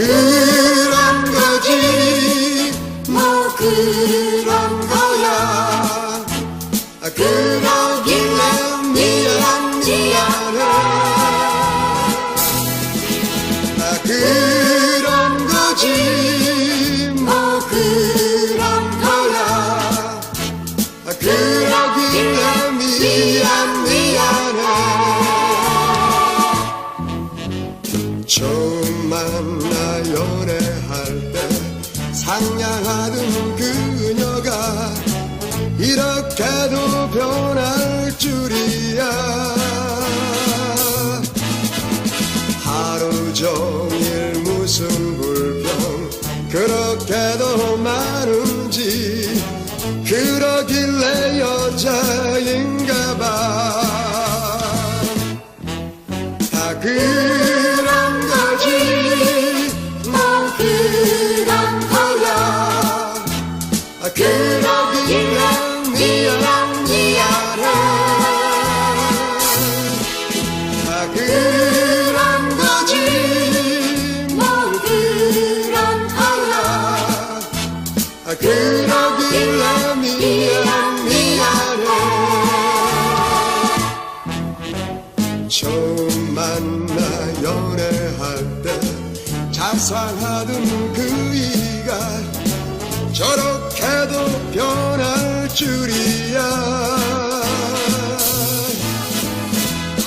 그런 거지. 뭐 그런 거야. 아, 그러길래 미안 미안해 아, 그런 거지. 뭐 그런 거야. 아, 그러길래 미안 상냥하던 그녀가 이렇게도 변할 줄이야. 하루 종일 무슨 불평 그렇게도 많은지 그러길래 여자인가 봐다 그 아, 그러길래 미안 미안해 처음 만나 연애할 때 자상하던 그이가 저렇게도 변할 줄이야.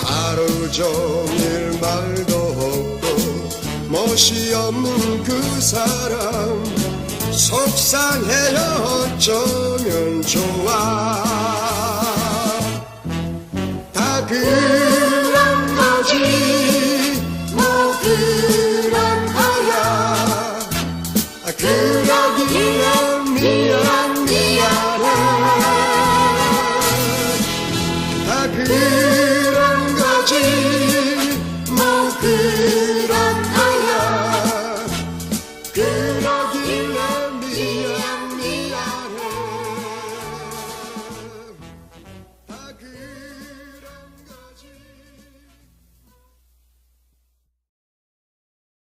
하루 종일 말도 없고 멋이 없는 그 사람 속상해요. 어쩌면 좋아. 다 그런 거지. 뭐 그런 거야. 아, 그러기에 미안 미안해. 다 그런